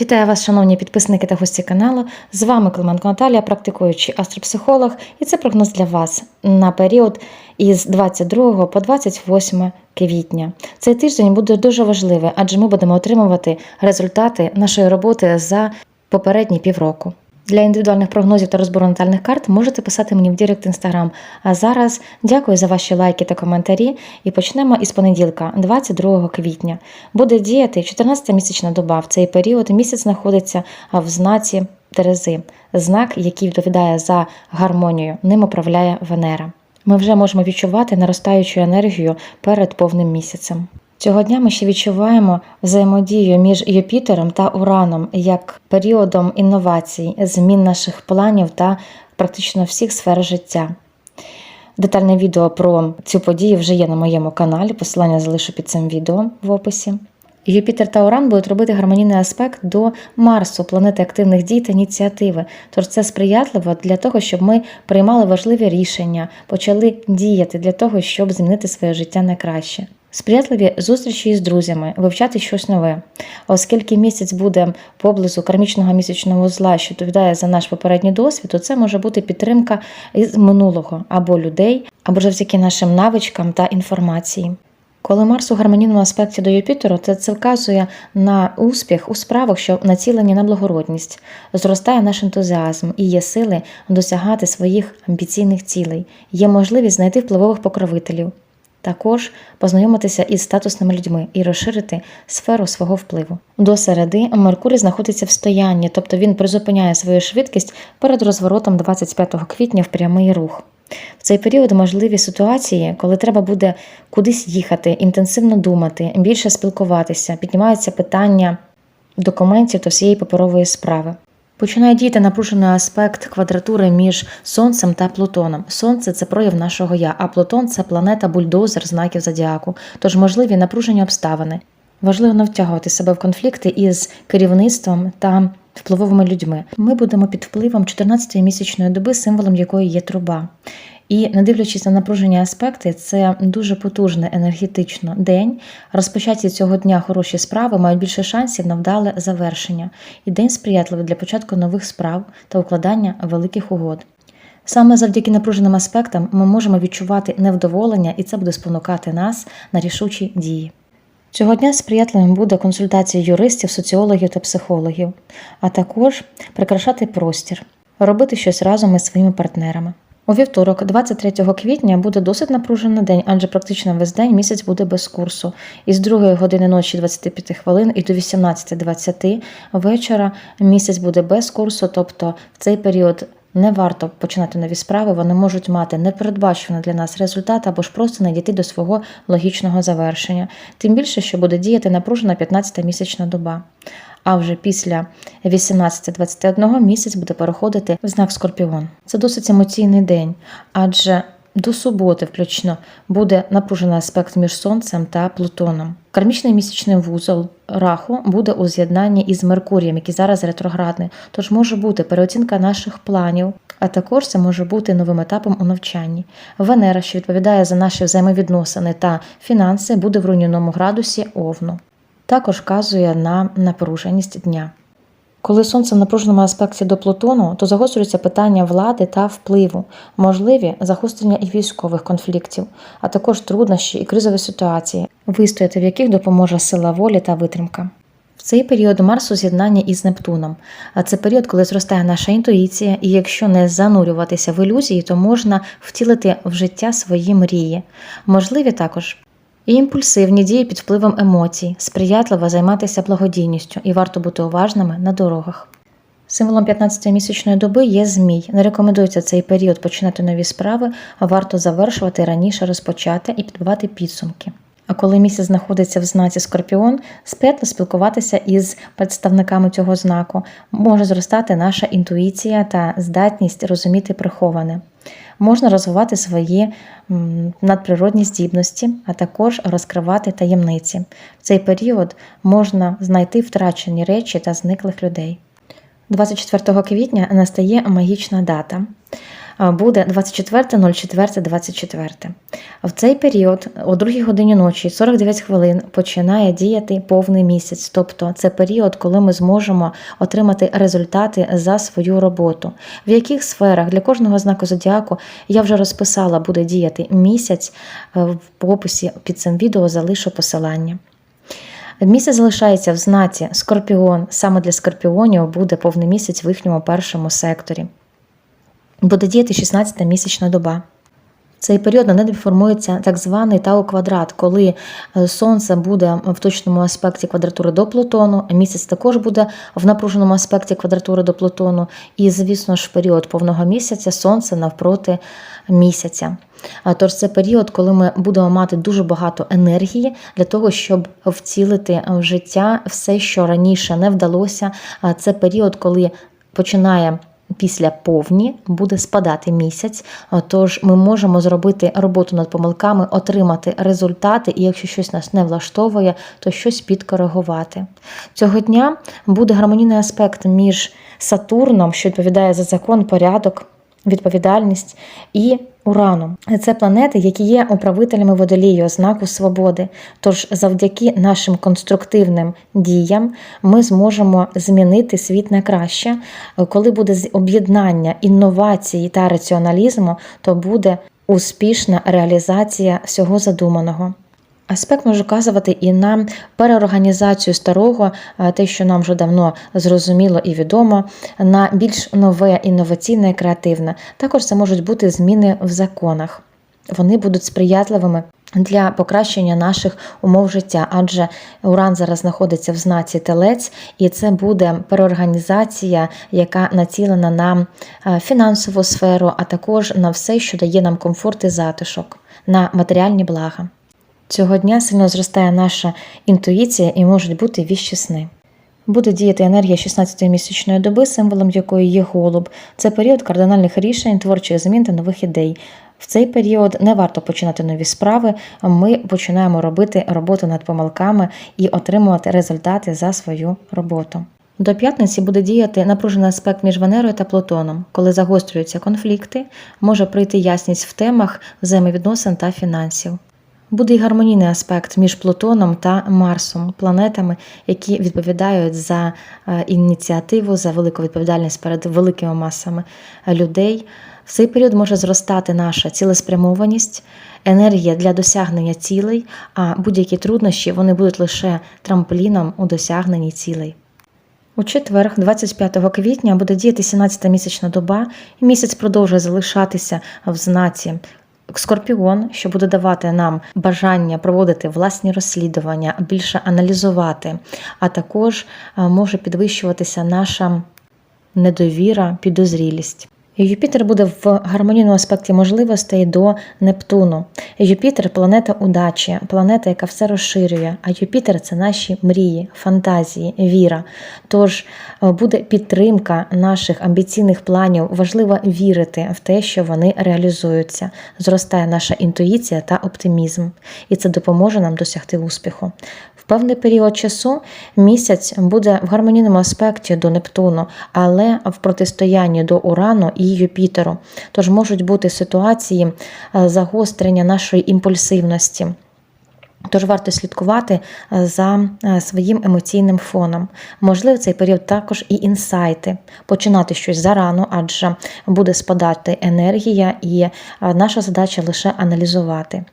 Вітаю вас, шановні підписники та гості каналу. З вами Клименко Наталія, практикуючий астропсихолог, і це прогноз для вас на період із 22 по 28 квітня. Цей тиждень буде дуже важливий, адже ми будемо отримувати результати нашої роботи за попередні півроку. Для індивідуальних прогнозів та розбору натальних карт можете писати мені в Директ Інстаграм. А зараз дякую за ваші лайки та коментарі. І почнемо із понеділка, 22 квітня. Буде діяти 14 місячна доба. В цей період місяць знаходиться в знаці Терези, знак, який відповідає за гармонію. Ним управляє Венера. Ми вже можемо відчувати наростаючу енергію перед повним місяцем. Цього дня ми ще відчуваємо взаємодію між Юпітером та Ураном як періодом інновацій, змін наших планів та практично всіх сфер життя. Детальне відео про цю подію вже є на моєму каналі. Посилання залишу під цим відео в описі. Юпітер та Уран будуть робити гармонійний аспект до Марсу, планети активних дій та ініціативи. Тож це сприятливо для того, щоб ми приймали важливі рішення, почали діяти для того, щоб змінити своє життя на краще. Сприятливі зустрічі із друзями, вивчати щось нове. Оскільки місяць буде поблизу кармічного місячного зла, що відповідає за наш попередній досвід, то це може бути підтримка із минулого або людей, або завдяки нашим навичкам та інформації. Коли Марс у гармонійному аспекті до Юпітеру, то це вказує на успіх у справах, що націлені на благородність, зростає наш ентузіазм і є сили досягати своїх амбіційних цілей, є можливість знайти впливових покровителів. Також познайомитися із статусними людьми і розширити сферу свого впливу. До середи Меркурій знаходиться в стоянні, тобто він призупиняє свою швидкість перед розворотом 25 квітня в прямий рух. В цей період можливі ситуації, коли треба буде кудись їхати, інтенсивно думати, більше спілкуватися, піднімаються питання документів та всієї паперової справи. Починає діяти напружений аспект квадратури між Сонцем та Плутоном. Сонце це прояв нашого я, а Плутон це планета бульдозер знаків зодіаку, тож можливі напружені обставини. Важливо не втягувати себе в конфлікти із керівництвом та впливовими людьми. Ми будемо під впливом 14-ї місячної доби, символом якої є труба. І не дивлячись на напружені аспекти, це дуже потужний енергетично день. Розпочаті цього дня хороші справи мають більше шансів на вдале завершення. І день сприятливий для початку нових справ та укладання великих угод. Саме завдяки напруженим аспектам ми можемо відчувати невдоволення, і це буде спонукати нас на рішучі дії. Цього дня сприятливим буде консультація юристів, соціологів та психологів, а також прикрашати простір, робити щось разом із своїми партнерами. У вівторок, 23 квітня, буде досить напружений день, адже практично весь день місяць буде без курсу. Із 2 години ночі 25 хвилин і до 18.20 вечора місяць буде без курсу, тобто в цей період. Не варто починати нові справи, вони можуть мати непередбачений для нас результат або ж просто не дійти до свого логічного завершення. Тим більше, що буде діяти напружена 15-та місячна доба. А вже після 18-21 місяць буде переходити в знак Скорпіон. Це досить емоційний день, адже до суботи, включно, буде напружений аспект між Сонцем та Плутоном. Кармічний місячний вузол раху буде у з'єднанні із Меркурієм, який зараз ретроградний. Тож може бути переоцінка наших планів, а також це може бути новим етапом у навчанні. Венера, що відповідає за наші взаємовідносини та фінанси, буде в руйнівному градусі Овну. Також вказує на напруженість дня. Коли сонце в напруженому аспекті до Плутону, то загострюються питання влади та впливу, можливі загострення і військових конфліктів, а також труднощі і кризові ситуації, вистояти в яких допоможе сила волі та витримка. В цей період Марс у з'єднанні із Нептуном. А це період, коли зростає наша інтуїція, і якщо не занурюватися в ілюзії, то можна втілити в життя свої мрії. Можливі також і імпульсивні дії під впливом емоцій, сприятливо займатися благодійністю і варто бути уважними на дорогах. Символом 15-ї місячної доби є змій. Не рекомендується цей період починати нові справи, а варто завершувати раніше розпочати і підбивати підсумки. А коли місяць знаходиться в знаці Скорпіон, сприятно спілкуватися із представниками цього знаку, може зростати наша інтуїція та здатність розуміти приховане. Можна розвивати свої надприродні здібності, а також розкривати таємниці. В цей період можна знайти втрачені речі та зниклих людей. 24 квітня настає магічна дата. Е, буде 24.04.24. В цей період, о 2 годині ночі, 49 хвилин, починає діяти повний місяць. Тобто це період, коли ми зможемо отримати результати за свою роботу. В яких сферах для кожного знаку зодіаку я вже розписала, буде діяти місяць. Е, В описі під цим відео залишу посилання. Місяць залишається в знаці Скорпіон. Саме для скорпіонів буде повний місяць в їхньому першому секторі. Буде діяти 16-та місячна доба. Цей період на небі формується так званий Тау-квадрат, коли е, Сонце буде в точному аспекті квадратури до Плутону, а місяць також буде в напруженому аспекті квадратури до Плутону. І, звісно ж, в період повного місяця Сонце навпроти місяця. Тож це період, коли ми будемо мати дуже багато енергії для того, щоб вцілити в життя все, що раніше не вдалося. Це період, коли починає після повні буде спадати місяць. Тож ми можемо зробити роботу над помилками, отримати результати, і якщо щось нас не влаштовує, то щось підкоригувати. Цього дня буде гармонійний аспект між Сатурном, що відповідає за закон, порядок, відповідальність, і Ураном. Це планети, які є управителями водолію, знаку свободи. Тож, завдяки нашим конструктивним діям, ми зможемо змінити світ на краще. Коли буде об'єднання інновації та раціоналізму, то буде успішна реалізація всього задуманого. Аспект може вказувати і на переорганізацію старого, те, що нам вже давно зрозуміло і відомо, на більш нове, інноваційне і креативне. Також це можуть бути зміни в законах. Вони будуть сприятливими для покращення наших умов життя, адже Уран зараз знаходиться в знаці телець, і це буде переорганізація, яка націлена на фінансову сферу, а також на все, що дає нам комфорт і затишок, на матеріальні блага. Цього дня сильно зростає наша інтуїція і можуть бути віщі сни. Буде діяти енергія 16-ї місячної доби, символом якої є голуб. Це період кардинальних рішень, творчих змін та нових ідей. В цей період не варто починати нові справи. Ми починаємо робити роботу над помилками і отримувати результати за свою роботу. До п'ятниці буде діяти напружений аспект між Венерою та Плутоном. Коли загострюються конфлікти, може прийти ясність в темах взаємовідносин та фінансів. Буде й гармонійний аспект між Плутоном та Марсом, планетами, які відповідають за е, ініціативу, за велику відповідальність перед великими масами е, людей. В цей період може зростати наша цілеспрямованість, енергія для досягнення цілей, а будь-які труднощі вони будуть лише трампліном у досягненні цілей. У четвер, 25 квітня, буде діяти 17-та місячна доба, і місяць продовжує залишатися в знаці Скорпіон, що буде давати нам бажання проводити власні розслідування, більше аналізувати, а також е, може підвищуватися наша недовіра, підозрілість. Юпітер буде в гармонійному аспекті можливостей до Нептуну. Юпітер планета удачі, планета, яка все розширює. А Юпітер це наші мрії, фантазії, віра. Тож е, буде підтримка наших амбіційних планів. Важливо вірити в те, що вони реалізуються. Зростає наша інтуїція та оптимізм, і це допоможе нам досягти успіху. В певний період часу місяць буде в гармонійному аспекті до Нептуну, але в протистоянні до Урану і Юпітеру. Тож можуть бути ситуації е, загострення нашої імпульсивності. Тож варто слідкувати е, за е, своїм емоційним фоном. Можливо, цей період також і інсайти, починати щось зарано, адже буде спадати енергія, і наша задача лише аналізувати.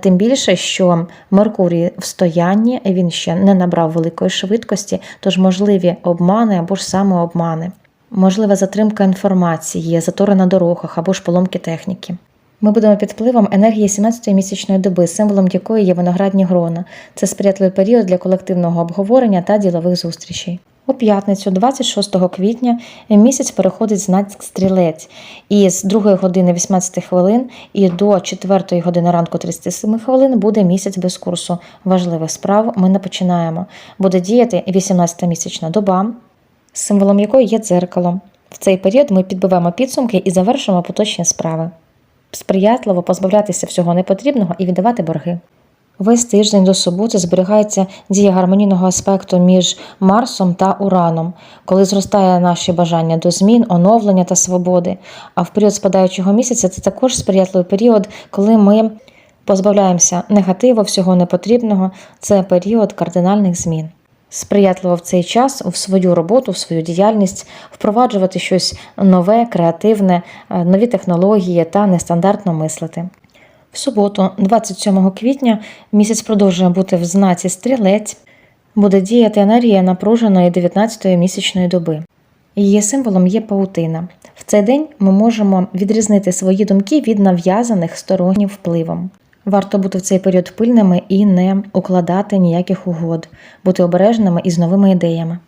Тим більше, що Меркурій в стоянні він ще не набрав великої швидкості, тож можливі обмани або ж самообмани, можлива затримка інформації, затори на дорогах або ж поломки техніки. Ми будемо під впливом енергії 17-ї місячної доби, символом якої є виноградні грона. Це сприятливий період для колективного обговорення та ділових зустрічей. У п'ятницю, 26 квітня, місяць переходить знак стрілець. І з 2 години 18 хвилин і до 4 години ранку 37 хвилин буде місяць без курсу важливих справ. Ми не починаємо. Буде діяти 18-та місячна доба, символом якої є дзеркало. В цей період ми підбиваємо підсумки і завершимо поточні справи. Сприятливо позбавлятися всього непотрібного і віддавати борги. Весь тиждень до суботи зберігається дія гармонійного аспекту між Марсом та Ураном, коли зростає наші бажання до змін, оновлення та свободи. А в період спадаючого місяця це також сприятливий період, коли ми позбавляємося негативу, всього непотрібного. Це період кардинальних змін. Сприятливо в цей час в свою роботу, в свою діяльність впроваджувати щось нове, креативне, е, нові технології та нестандартно мислити. В суботу, 27 квітня, місяць продовжує бути в знаці стрілець, буде діяти енергія напруженої 19-ї місячної доби. Її символом є паутина. В цей день ми можемо відрізнити свої думки від нав'язаних стороннім впливом. Варто бути в цей період пильними і не укладати ніяких угод, бути обережними і з новими ідеями.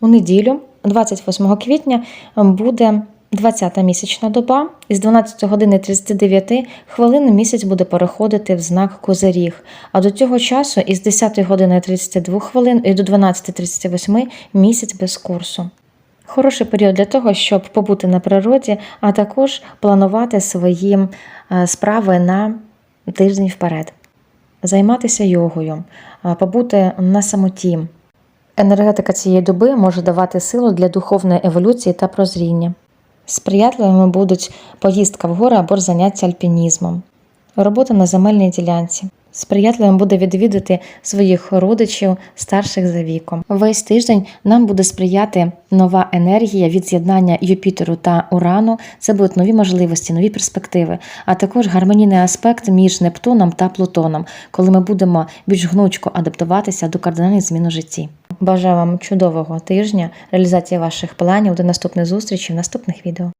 У неділю, 28 квітня, буде 20-та місячна доба, і з 12 години 39 хвилин місяць буде переходити в знак Козиріг. А до цього часу із 10 години 32 хвилин і до 12.38 місяць без курсу. Хороший період для того, щоб побути на природі, а також планувати свої е, справи на тиждень вперед, займатися йогою, побути на самоті. Енергетика цієї доби може давати силу для духовної еволюції та прозріння. Сприятливими будуть поїздка в гори або заняття альпінізмом, робота на земельній ділянці. Сприятливим буде відвідати своїх родичів старших за віком. Весь тиждень нам буде сприяти нова енергія від з'єднання Юпітеру та Урану. Це будуть нові можливості, нові перспективи, а також гармонійний аспект між Нептуном та Плутоном, коли ми будемо більш гнучко адаптуватися до кардинальних змін у житті. Бажаю вам чудового тижня, реалізації ваших планів. До наступних зустрічей в наступних відео.